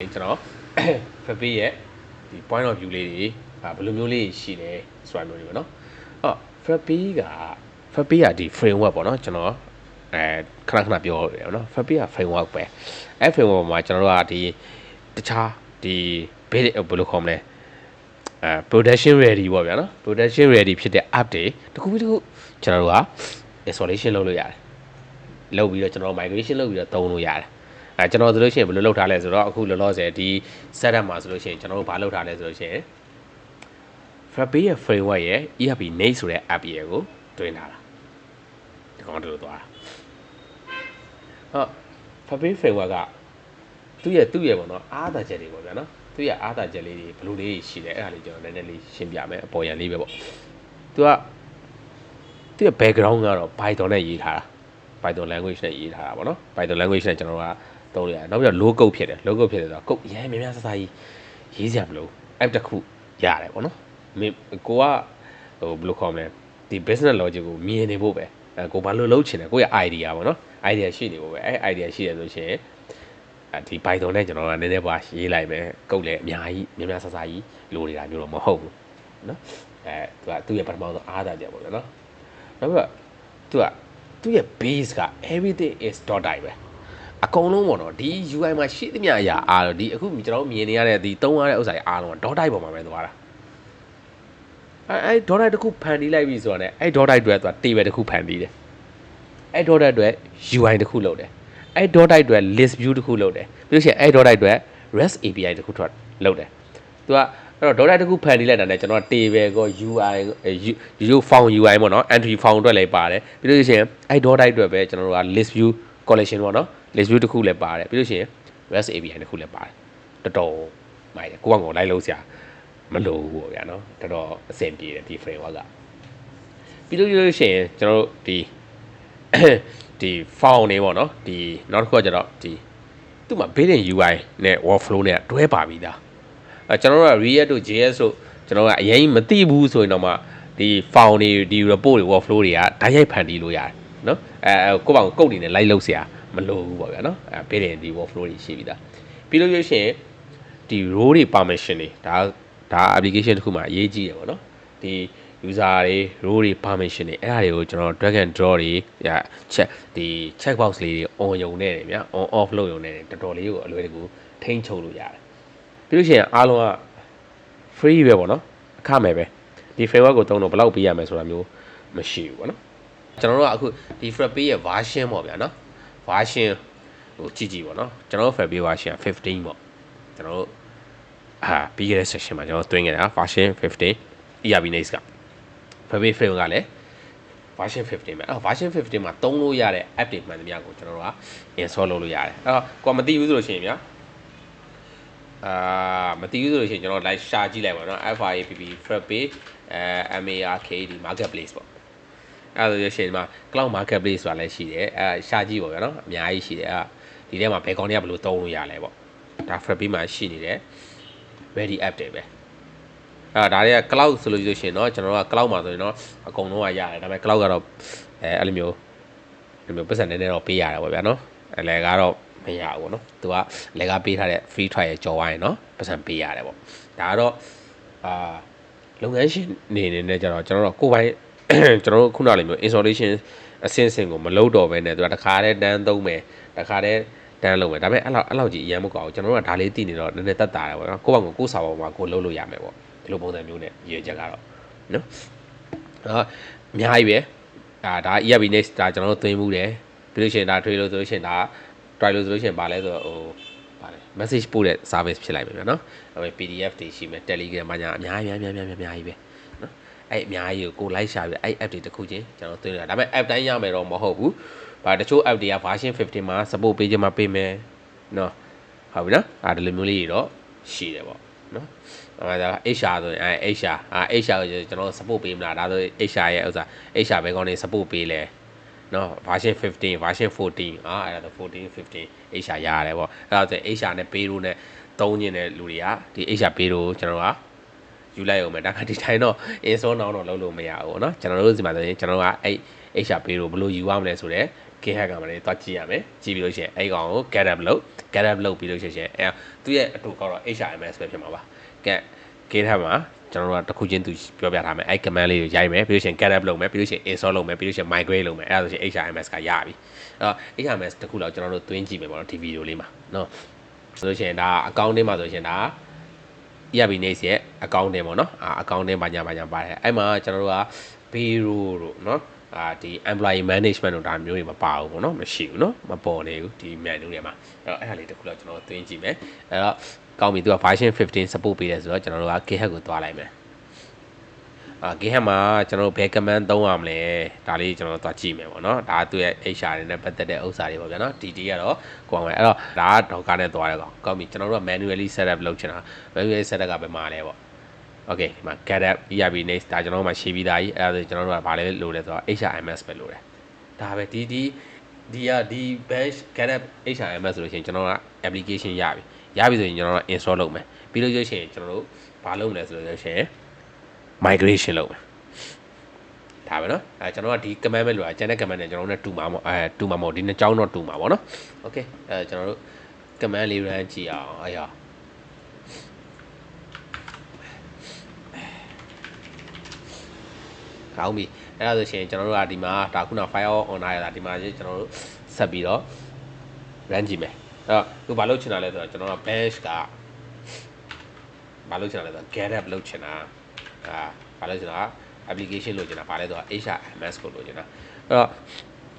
ကျွန်တော် Fabi ရဲ့ဒီ point of view လေးတွေအာဘယ်လိုမျိုးလေးရှိလဲဆိုတာမျိုးတွေပေါ့နော်အော် Fabi က Fabi ကဒီ framework ပေါ့နော်ကျွန်တော်အဲခဏခဏပြောရတယ်ပေါ့နော် Fabi က framework ပဲအဲ framework မှာကျွန်တော်တို့ကဒီတခြားဒီ base ဘယ်လိုခေါ်မလဲအဲ production ready ပေါ့ဗျာနော် production ready ဖြစ်တဲ့ app တွေတခုပြီးတခုကျွန်တော်တို့က installation လုပ်လို့ရတယ်လုပ်ပြီးတော့ကျွန်တော် migration လုပ်ပြီးတော့သုံးလို့ရတယ် အဲကျွန်တော်ဆိုလို့ရှိရင်ဘယ်လိုလုပ်ထားလဲဆိုတော့အခုလောလောဆယ်ဒီ setup မှာဆိုလို့ရှိရင်ကျွန်တော်တို့ဘာလုပ်ထားလဲဆိုလို့ရှိရင် Frappe ရဲ့ framework ရဲ့ ERP Nate ဆိုတဲ့ app ရဲ့ကိုတွင်းထားတာဒီကောင်တို့သွားတာဟော Frappe framework ကသူ့ရဲ့သူ့ရဲ့ပေါ့နော်အားသာချက်တွေပေါ့ဗျာနော်သူ့ရဲ့အားသာချက်လေးတွေဘယ်လိုလေးရှိလဲအဲ့ဒါလေးကျွန်တော်နည်းနည်းလေးရှင်းပြမယ်အပေါ်ရန်လေးပဲပေါ့သူကသူ့ရဲ့ background ကတော့ Python နဲ့ရေးထားတာ Python language နဲ့ရေးထားတာပေါ့နော် Python language နဲ့ကျွန်တော်တို့က သုံးလို့ရတယ်နောက်ပြီးတော့ low code ဖြစ်တယ် low code ဖြစ်တယ်ဆိုတော့ code ရမ်းများများဆဆကြီးရေးစရာမလို app တစ်ခုရတယ်ပေါ့နော်မင်းကိုကဟိုဘယ်လိုခေါ်မလဲဒီ business logic ကိုမြင်နေဖို့ပဲအဲကိုဘာလို့လုပ်ချင်တယ်ကိုယ့်ရဲ့ idea ပေါ့နော် idea ရှိနေဖို့ပဲအဲ idea ရှိတယ်ဆိုရှင်အဲဒီ Python နဲ့ကျွန်တော်ကနည်းနည်းပါရေးလိုက်မယ်ကုတ်လည်းအများကြီးများများဆဆကြီးလိုနေတာမျိုးတော့မဟုတ်ဘူးနော်အဲသူကသူ့ရဲ့ပထမဆုံးအားသာချက်ပေါ့ဗျာနော်နောက်ပြီးတော့သူကသူ့ရဲ့ base က everything is dot type ပဲ အကုန်လုံးပေါ့နော်ဒီ UI မှာရှိသမျှအရာအားတော့ဒီအခုကျွန်တော်မြင်နေရတဲ့ဒီသုံးရတဲ့ဥစ္စာတွေအားလုံးက dot type ပေါ်မှာပဲသွားတာအဲအဲ dot type တစ်ခုဖန်တီးလိုက်ပြီဆိုတော့ ਨੇ အဲ dot type တွေသူက table တစ်ခုဖန်တီးတယ်အဲ dot type တွေ UI တစ်ခုလုပ်တယ်အဲ dot type တွေ list view တစ်ခုလုပ်တယ်ပြီးလို့ရှိရင်အဲ dot type တွေ REST API တစ်ခုထွက်လုပ်တယ်သူကအဲ့တော့ dot type တစ်ခုဖန်တီးလိုက်တာ ਨੇ ကျွန်တော် table ကို UI ယူ form UI ပေါ့နော် entry form အတွက်လည်းပါတယ်ပြီးလို့ရှိရင်အဲ dot type တွေပဲကျွန်တော်တို့က list view collection ပေါ့နော် list view တစ်ခုလည်းပါတယ်ပြီးလို့ရှိရင် REST API တစ်ခုလည်းပါတယ်တော်တော်မိုက်တယ်ကိုကငိုလိုက်လို့ဆရာမလိုဘူးပေါ့ဗျာနော်တော်တော်အဆင်ပြေတယ်ဒီ framework ကပြီးလို့လို့ရှိရင်ကျွန်တော်တို့ဒီ ဒီ form နေပေါ့နော်ဒီနောက်တစ်ခုကကျတော့ဒီသူ့မှာ building UI နဲ့ workflow နဲ့တွဲပါပြီးသားအဲကျွန်တော်တို့က React တို့ JS တို့ကျွန်တော်ကအရင်မသိဘူးဆိုရင်တော့မှဒီ form တွေဒီ report တွေ workflow တွေကဓာတ်ရိုက်ဖန်တီးလို့ရတယ်နော်အဲကိုယ့်ဘောင်ကုတ်နေနဲ့လိုက်လုပ်เสีย မလိုဘူးပေါ့ဗျာနော်အဲ building ဒီ workflow တွေရှိပြီးသားပြီးလို့ရရှင်ဒီ role တွေ permission တွေဒါဒါ application တစ်ခုမှာအရေးကြီးတယ်ပေါ့နော်ဒီ user တွေ role တွေ permission တွေအဲ့ဒါတွေကိုကျွန်တော် drag and draw တွေည check ဒီ check box လေးတွေ on ယုံနေတယ်ဗျာ on off လုပ်ယုံနေတယ်တော်တော်လေးကိုအလွယ်တကူထိန်းချုပ်လို့ရတယ်ပြီးလို့ရှိရင်အားလုံးက free ပဲပေါ့နော်အခမဲ့ပဲဒီ framework ကိုသုံးတော့ဘယ်လောက်ပေးရမယ်ဆိုတာမျိုးမရှိဘူးပေါ့နော်ကျွန်တော်တို့ကအခုဒီ Frappe ရဲ့ version ပေါ့ဗျာနော် version ဟိုကြည့်ကြည့်ပေါ့နော်ကျွန်တော်တို့ Frappe version 15ပေါ့ကျွန်တော်တို့အာပြီးခဲ့တဲ့ section မှာကျွန်တော်တွင်းခဲ့တာ version 15 ERB Next က Frappe frame ကလည်း version 15ပဲအဲ့တော့ version 15မှာသုံးလို့ရတဲ့ app တွေမှန်သမျှကိုကျွန်တော်တို့က install လုပ်လို့ရတယ်အဲ့တော့ကိုကမသိဘူးဆိုလို့ရှိရင်ဗျာအာမသိဘူးဆိုလို့ရှိရင်ကျွန်တော် like ရှာကြည့်လိုက်ပါတော့ FRAPP Frappe အဲ MARKD marketplace ပေါ့ အဲ့ဒါဆိုလို့ရှိရင်ဒီမှာ cloud marketplace ဆိုတာလည်းရှိတယ်အဲရှာကြည့်ပါဗျာနော်အများကြီးရှိတယ်အဲ့ဒီထဲမှာဘယ်ကောင်တွေကဘယ်လိုသုံးလို့ရလဲပေါ့ဒါ Frappe မှာရှိနေတယ် ready app တွေပဲအဲ့ဒါတွေက cloud ဆိုလို့ရှိရင်တော့ကျွန်တော်တို့က cloud မှာဆိုရင်တော့အကုန်လုံးကရတယ်ဒါပေမဲ့ cloud ကတော့အဲအဲ့လိုမျိုးဒီမျိုးပတ်စံနည်းနည်းတော့ပေးရတယ်ပေါ့ဗျာနော်အဲလည်းကတော့မရဘူးပေါ့နော်သူကလည်းကပေးထားတဲ့ free trial ကြော်ဝိုင်းနော်ပတ်စံပေးရတယ်ပေါ့ဒါကတော့အာလုပ်ငန်းရှင်နေနေနဲ့ကြတော့ကျွန်တော်တို့ကိုယ်ပိုင် ကျွန်တော်တို့ခုနလိုမျိုး installation အဆင့်ဆင့်ကိုမလုပ်တော့ဘဲနဲ့သူကတခါတည်းတန်းသုံးမယ်တခါတည်းတန်းလုပ်မယ်ဒါပေမဲ့အဲ့လောက်အဲ့လောက်ကြီးအရင်မကောက်ဘူးကျွန်တော်တို့ကဒါလေးသိနေတော့နည်းနည်းတက်တာတယ်ပေါ့နော်ကိုယ့်ဘောင်ကိုကိုယ်စာပေါ်မှာကိုယ်လုပ်လို့ရမယ်ပေါ့ဒီလိုပုံစံမျိုးနဲ့ရည်ချက်ကတော့နော်အာအများကြီးပဲဒါဒါ ERB next ဒါကျွန်တော်တို့သွင်းမှုတယ်ပြီးလို့ရှိရင်ဒါ trade လို့ဆိုလို့ရှိရင်ဒါ try လို့ဆိုလို့ရှိရင်ဗာလဲဆိုတော့ဟိုဗာလဲ message ပို့တဲ့ service ဖြစ်လိုက်ပြီဗျာနော်အဲ PDF တွေရှိမယ် Telegram မှာညာအများကြီးအများကြီးအများကြီးအများကြီးပဲနော် အဲ့အများကြီးကိုကိုလိုက်ရှာပြီးအဲ့ app တွေတစ်ခုချင်းကျွန်တော်သွင်းတာဒါပေမဲ့ app တိုင်းရမယ်တော့မဟုတ်ဘူးဗာတချို့ app တွေက version 15မှာ support ပေးခြင်းမှာပေးမယ်နော်ဟုတ်ပြီနော်အဲ့ဒီလိုမျိုးလေးတွေတော့ရှိတယ်ပေါ့နော်အဲဒါ HR ဆိုရင်အဲ HR အဲ HR ကိုကျွန်တော် support ပေးမလားဒါဆို HR ရဲ့ဥစ္စာ HR ဘယ်ကောင်းနေ support ပေးလဲနော် version 15 version 14အာအဲ့ဒါ14 15 HR ရရတယ်ပေါ့အဲ့ဒါဆို HR နဲ့ pay လို့နဲ့သုံးညင်တဲ့လူတွေကဒီ HR pay လို့ကျွန်တော်က ယူလိုက်အောင်ပဲဒါကဒီတိုင်းတော့ install now တော့လုပ်လို့မရဘူးပေါ့နော်ကျွန်တော်တို့ဒီမှာဆိုရင်ကျွန်တော်ကအဲ့ HRP ကိုဘယ်လိုယူရမလဲဆိုတော့ GitHub ကမှလည်းသွားကြည့်ရမယ်ကြည့်ပြီးလို့ရှိရင်အဲ့ကောင်ကို get up လုပ် get up လုပ်ပြီးလို့ရှိရင်အဲသူ့ရဲ့အတူကတော့ HRMS ပဲဖြစ်မှာပါကဲ GitHub မှာကျွန်တော်တို့ကတစ်ခုချင်းသူပြောပြထားမယ်အဲ့ command လေးကိုရိုက်မယ်ပြီးလို့ရှိရင် get up လုပ်မယ်ပြီးလို့ရှိရင် install လုပ်မယ်ပြီးလို့ရှိရင် migrate လုပ်မယ်အဲ့ဒါဆိုရင် HRMS ကရပြီအဲ့တော့ HRMS တစ်ခုလောက်ကျွန်တော်တို့တွင်းကြည့်မယ်ပေါ့နော်ဒီ video လေးမှာနော်ဆိုလို့ရှိရင်ဒါ account ထဲမှာဆိုလို့ရှိရင်ဒါ ERP Next ရဲ့ account ထဲပေါ့နော်အာ account ထဲပါညာပါညာပါတယ်အဲ့မှာကျွန်တော်တို့က bureau တို့နော်အာဒီ employee management တို့ဒါမျိုးတွေမပါဘူးပေါ့နော်မရှိဘူးနော်မပေါ်နေဘူးဒီ menu တွေမှာအဲ့တော့အဲ့ဒါလေးတစ်ခုလောက်ကျွန်တော်သွင်းကြည့်မယ်အဲ့တော့ကောင်းပြီသူက version 15 support ပေးတယ်ဆိုတော့ကျွန်တော်တို့က GitHub ကိုသွားလိုက်မယ် အာ GitHub မှာကျွန်တော်တို့ဘယ် command သုံးရမလဲဒါလေးကျွန်တော်တို့သွားကြည့်မယ်ပေါ့နော်ဒါသူ့ရဲ့ HR တွေနဲ့ပတ်သက်တဲ့ဥစ္စာတွေပေါ့ဗျာနော် DD ကတော့ကိုအောင်မယ်အဲ့တော့ဒါက Docker နဲ့သွားတယ်ကောင်ကောင်းပြီကျွန်တော်တို့က manually setup လုပ်ချင်တာ manually setup ကဘယ်မှာလဲပေါ့ okay ဒီမှာ get up ERB next ဒါကျွန်တော်တို့မှာရှိပြီးသားကြီးအဲ့ဒါဆိုကျွန်တော်တို့ကဘာလဲလိုလဲဆိုတော့ HRMS ပဲလိုတယ်ဒါပဲဒီဒီဒီကဒီ bench get up HRMS ဆိုလို့ရှိရင်ကျွန်တော်က application ရပြီရပြီဆိုရင်ကျွန်တော်တို့ install လုပ်မယ်ပြီးလို့ရှိရင်ကျွန်တော်တို့ဘာလုပ်မလဲဆိုလို့ရှိရင် migration လုပ်မယ်ဒါပဲเนาะအဲကျွန်တော်ကဒီ command ပဲလိုတာကျန်တဲ့ command နဲ့ကျွန်တော်တို့နဲ့တူမှာမဟုတ်အဲတူမှာမဟုတ်ဒီနှစ်ကြောင်းတော့တူမှာပေါ့နော် okay အဲကျွန်တော်တို့ command လေး run ကြည့်အောင်အဲ့ရကောင်းပြီအဲ့ဒါဆိုရှင်ကျွန်တော်တို့ကဒီမှာဒါခုန file on ရတာဒီမှာကျွန်တော်တို့ဆက်ပြီးတော့ run ကြည့်မယ်အဲ့တော့သူဘာလုပ်ချင်တာလဲဆိုတော့ကျွန်တော်က bash ကဘာလုပ်ချင်တာလဲဆိုတော့ get up လုပ်ချင်တာ အာဘာလို့ကျွန်တော်က application လိုချင်တာဘာလဲဆိုတော့ HRMS ကိုလိုချင်တာအဲ့တော့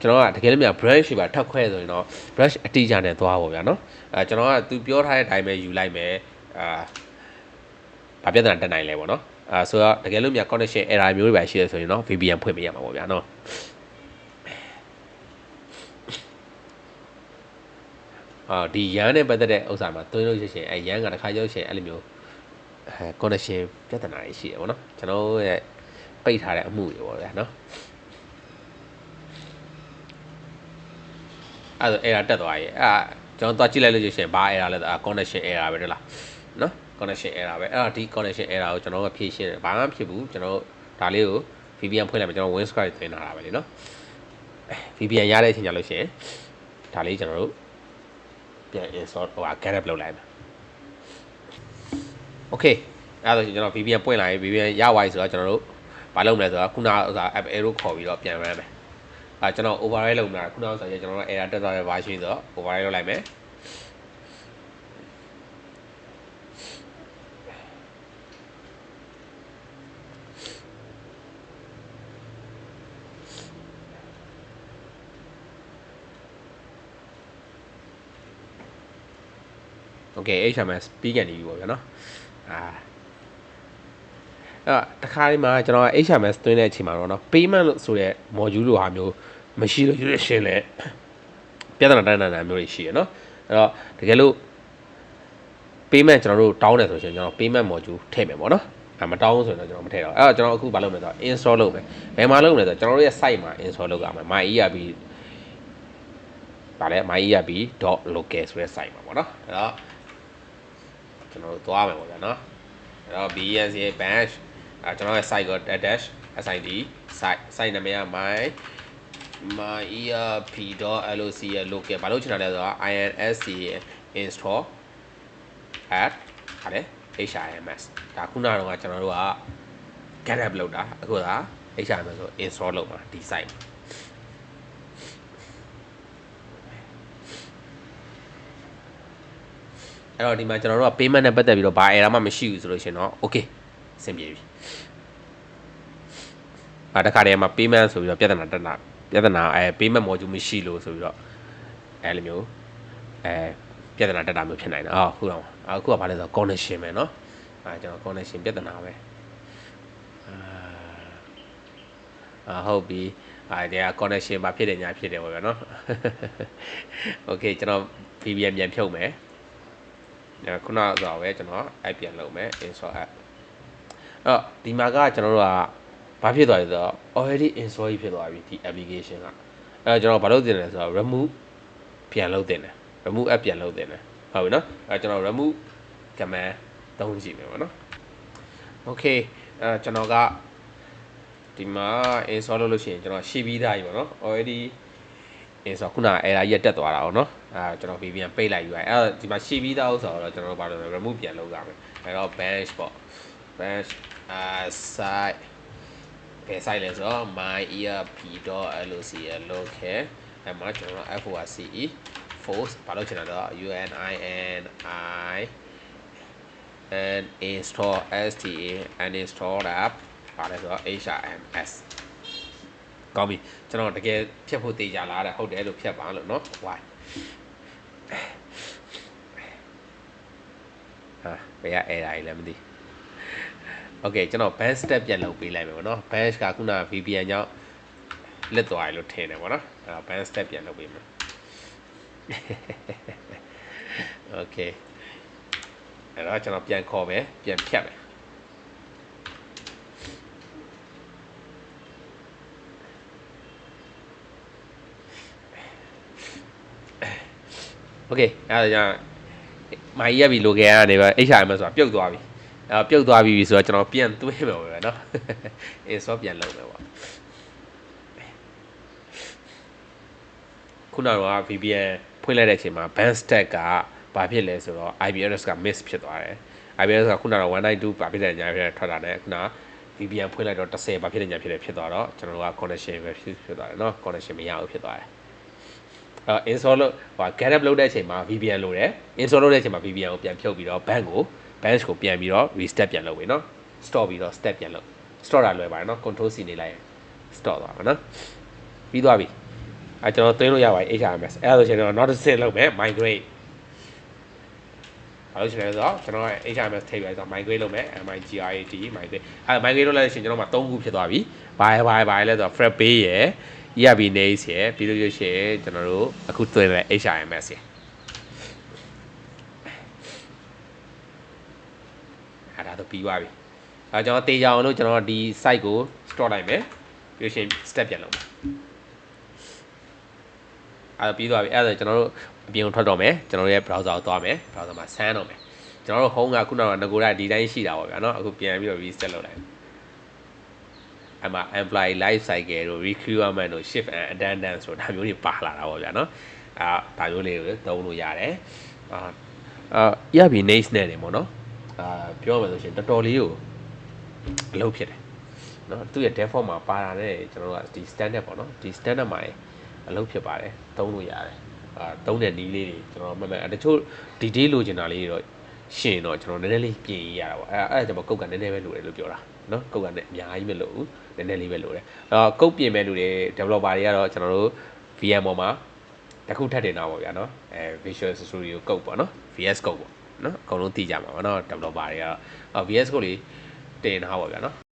ကျွန်တော်ကတကယ်လို့များ branch တွေပါထပ်ခွဲဆိုရင်တော့ branch အတိအကျနဲ့သွားပါဗျာနော်အဲကျွန်တော်ကသူပြောထားတဲ့အတိုင်းပဲယူလိုက်မယ်အာဘာပြဿနာတက်နိုင်လဲပေါ့နော်အာဆိုတော့တကယ်လို့များ connection error မျိုးတွေပါရှိရဆိုရင်တော့ VPN ဖွင့်ပေးရမှာပေါ့ဗျာနော်အာဒီရန်နဲ့ပတ်သက်တဲ့ဥစ္စာမှာတွင်းလို့ရှိရင်အဲရန်ကတစ်ခါကျလို့ရှိရင်အဲ့လိုမျိုးအဲ connection ပြဿနာတွေရှိတယ်ပေါ့နော်ကျွန်တော်ရဲ့ပိတ်ထားတဲ့အမှုတွေပေါ့ဗျာနော်အဲ့ဒါ error တက်သွားရဲ့အဲ့ကျွန်တော်သွားကြည့်လိုက်လို့ရှိရင်ဘာ error လဲဆိုတော့ connection error ပဲတဲ့လားနော် connection error ပဲအဲ့တော့ဒီ connection error ကိုကျွန်တော်ကဖြေရှင်းတယ်ဘာမှဖြစ်ဘူးကျွန်တော်ဒါလေးကို VPN ဖွင့်လိုက်မယ်ကျွန်တော် WinScribe သွင်းထားတာပဲလေနော် VPN ရတဲ့အချိန်ကြလို့ရှိရင်ဒါလေးကျွန်တော်တို့ပြန် install ဟိုဟာ get up လုပ်လိုက်မယ် okay အဲ့ဒါဆိုကျွန်တော် VPN ပွင့်လာရင် VPN ရသွားပြီဆိုတော့ကျွန်တော်တို့ဘာလုပ်မလဲဆိုတော့ခုနကဥစား app arrow ခေါ်ပြီးတော့ပြန်ရမ်းမယ်အဲကျွန်တော် override လုပ်နေတာခုနကဆိုရင်ကျွန်တော်တို့ error တက်သွားတဲ့ version ဆိုတော့ override လုပ်လိုက်မယ်โอเค HMS ပြီးကန်နေပြီပေါ့ဗျာနော် အာအဲ့တခါဒီမှာကျွန်တော် HMS သွင်းတဲ့အချိန်မှာတော့เนาะ payment လို့ဆိုတဲ့ module လိုဟာမျိုးမရှိလို့ရွေးရှင်းလဲပြဿနာတန်းတန်းတန်းမျိုးတွေရှိရเนาะအဲ့တော့တကယ်လို့ payment ကျွန်တော်တို့တောင်းတယ်ဆိုရင်ကျွန်တော် payment module ထည့်မယ်ပေါ့နော်အဲမတောင်းဆိုရင်တော့ကျွန်တော်မထည့်တော့အဲ့တော့ကျွန်တော်အခုဘာလုပ်မလဲဆိုတော့ install လုပ်မယ်ဘယ်မှာလုပ်မလဲဆိုတော့ကျွန်တော်တို့ရဲ့ site မှာ install လုပ်ရမယ် myerb ဗာလဲ myerb.local ဆိုတဲ့ site မှာပေါ့နော်အဲ့တော့ ကျွန်တော်တို့သွားမယ်ပေါ့ဗျာနော်အဲ့တော့ BNC bash အဲကျွန်တော်ရဲ့ site ကို dash sid site site နာမည်က my myerp.loc ရဲ့ local ဘာလို့ချင်တာလဲဆိုတော့ insc install at ဟာလေ HRMS ဒါခုနကတော့ကျွန်တော်တို့က get up လောက်တာအခုက HRMS ဆို install လုပ်မှာဒီ site အဲ့တော့ဒီမှာကျွန်တော်တို့က payment နဲ့ပတ်သက်ပြီးတော့ဘာ error မှမရှိဘူးဆိုလို့ရှင်တော့ okay အဆင်ပြေပြီအဲတခါတည်းမှာ payment ဆိုပြီးတော့ပြဿနာတက်တာပြဿနာအဲ payment module မရှိလို့ဆိုပြီးတော့အဲလိုမျိုးအဲပြဿနာတက်တာမျိုးဖြစ်နိုင်တယ်အော်ခုတော့အခုကဘာလဲဆိုတော့ connection ပဲเนาะအဲကျွန်တော် connection ပြဿနာပဲအာဟုတ်ပြီအဲဒီက connection မှာဖြစ်တယ်ညာဖြစ်တယ်ပေါ့ဗျာเนาะ okay ကျွန်တော် VPN ပြန်ဖြုတ်မယ် ခုနကတော့ပဲကျွန်တော် app ပြန်လုပ်မယ် install app အဲ့တော့ဒီမှာကကျွန်တော်တို့ကဘာဖြစ်သွားလဲဆိုတော့ already install ကြီးဖြစ်သွားပြီဒီ application ကအဲ့တော့ကျွန်တော်ဘာလုပ်တင်လဲဆိုတော့ remove ပြန်လုပ်တင်တယ် remove app ပြန်လုပ်တင်တယ်ဟုတ်ပြီနော်အဲ့ကျွန်တော် remove command သုံးကြည့်မယ်ပေါ့နော် okay အဲ့ကျွန်တော်ကဒီမှာ install လုပ်လို့ရှိရင်ကျွန်တော်ရှင်းပြီးသားပြီပေါ့နော် already install ခုနက error ရက်တက်သွားတာပေါ့နော်အဲကျွန်တော် VPN ပိတ်လိုက်ယူလိုက်အဲ့တော့ဒီမှာရှင်းပြီးသားဥစ္စာတော့ကျွန်တော်တို့ဘာလို့လဲ remove ပြန်လုပ်ရမယ်အဲ့တော့ bench ပေါ့ bench အာ site ဘယ် site လဲဆိုတော့ myerp.local local အဲ့မှာကျွန်တော်တို့ force force ဘာလို့ချင်တာတော့ unini and install sta and install app ပါလဲဆိုတော့ hrms ကောင်းပြီကျွန်တော်တကယ်ဖြတ်ဖို့တေချာလားတဲ့ဟုတ်တယ်လို့ဖြတ်ပါလို့เนาะ why ဟာဘယ်က error ကြီးလဲမသိ Okay ကျွန်တော် ban step ပြန်လုပ်ပေးလိုက်မယ်ပေါ့နော် ban ကခုန VPN ကြောင့်လစ်သွားရလို့ထင်တယ်ပေါ့နော်အဲတော့ ban step ပြန်လုပ်ပေးမယ် Okay အဲ့တော့ကျွန်တော်ပြန်ခေါ်မယ်ပြန်ဖြတ်မယ် โอเคအဲ့ဒါကြောင့်မိုင်းရက်ပြီလိုခဲ့ရနေပဲ HRM ဆိုတာပြုတ်သွားပြီအဲ့တော့ပြုတ်သွားပြီဆိုတော့ကျွန်တော်ပြန်သွင်းမယ်ပဲเนาะ install ပြန်လုပ်မယ်ပေါ့ခုနကတော့ VPN ဖွင့်လိုက်တဲ့အချိန်မှာ ban stack ကဘာဖြစ်လဲဆိုတော့ IP address က miss ဖြစ်သွားတယ် IP address ကခုနကတော့192ဘာဖြစ်တယ်ညာဖြစ်တယ်ထွက်တာနဲ့ခုန VPN ဖွင့်လိုက်တော့10ဘာဖြစ်တယ်ညာဖြစ်တယ်ဖြစ်သွားတော့ကျွန်တော်တို့က connection ပဲဖြစ်ဖြစ်သွားတယ်เนาะ connection မရဘူးဖြစ်သွားတယ်အဲ install လုပ်ဟို get up လုပ်တဲ့အချိန်မှာ VPN လိုတယ် install လုပ်တဲ့အချိန်မှာ VPN ကိုပြန်ဖြုတ်ပြီးတော့ bank ကို bank ကိုပြန်ပြီးတော့ restart ပြန်လုပ်ဝင်နော် store ပြီးတော့ step ပြန်လုပ် store တာလွယ်ပါတယ်နော် control C နေလိုက် store သွားမှာနော်ပြီးသွားပြီအဲကျွန်တော်သွင်းလို့ရပါတယ် HRMS အဲဒါဆိုကျွန်တော် not to set လုပ်မယ် migrate ဘာလို့ဆိုလဲဆိုတော့ကျွန်တော်ရဲ့ HMS ထိပ်ပဲဆိုတော့ migrate လုပ်မယ် MIGRATE migrate အဲ migrate လုပ်လိုက်ရှင်ကျွန်တော်မှာ၃ခုဖြစ်သွားပြီဘာဘာဘာလဲဆိုတော့ fret bay ရယ် ERB Names ရယ်ပြီးလို့ရရှိရင်ကျွန်တော်တို့အခုသွင်းတဲ့ HRMS ရယ်အဲ့ဒါတော့ပြီးသွားပြီအဲကျွန်တော်တေးကြအောင်လို့ကျွန်တော်ဒီ site ကို store လိုက်မယ်ပြီးလို့ရှိရင် step ပြန်လုပ်မယ်အဲ့ဒါပြီးသွားပြီအဲ့ဒါဆိုကျွန်တော်တို့အပြင်ကိုထွက်တော့မယ်ကျွန်တော်တို့ရဲ့ browser ကိုသွားမယ် browser မှာဆန်းတော့မယ်ကျွန်တော်တို့ home ကခုနကငကိုရဒီတိုင်းရှိတာပေါ့ဗျာเนาะအခုပြန်ပြီးတော့ reset လုပ်လိုက် အဲ့မှာ employee life cycle တို့ recruitment တို့ shift and attendance ဆိုတာမျိုးတွေပါလာတာပေါ့ဗျာနော်အာဒါမျိုးလေးကိုသုံးလို့ရတယ်အာအာ ERP next နဲ့နေပေါ့နော်အာပြောမယ်ဆိုရှင်တော်တော်လေးကိုအလုပ်ဖြစ်တယ်နော်သူ့ရဲ့ default မှာပါတာနဲ့ကျွန်တော်တို့ကဒီ standard ပေါ့နော်ဒီ standard မှာအလုပ်ဖြစ်ပါတယ်သုံးလို့ရတယ်အာသုံးတဲ့နည်းလေးတွေကျွန်တော်မှတ်မှတ်တချို့ detail လိုချင်တာလေးတွေတော့ရှင်တော့ကျွန်တော်နည်းနည်းလေးပြင်ရတာပေါ့အဲအဲ့ဒါကျွန်တော်ကုတ်ကနည်းနည်းပဲလိုတယ်လို့ပြောတာ နော်ကုတ်ကလည်းအများကြီးမလို့ဘူးနည်းနည်းလေးပဲလို့တယ်အဲတော့ကုတ်ပြင်မဲ့လူတွေ developer တွေကတော့ကျွန်တော်တို့ VM ပေါ်မှာတခုထပ်တင်တာပေါ့ဗျာနော်အဲ Visual Studio ကုတ်ပေါ့နော် VS ကုတ်ပေါ့နော်အကုန်လုံးသိကြမှာပေါ့နော် developer တွေကတော့ VS ကုတ်လေးတင်ထားပါဗျာနော်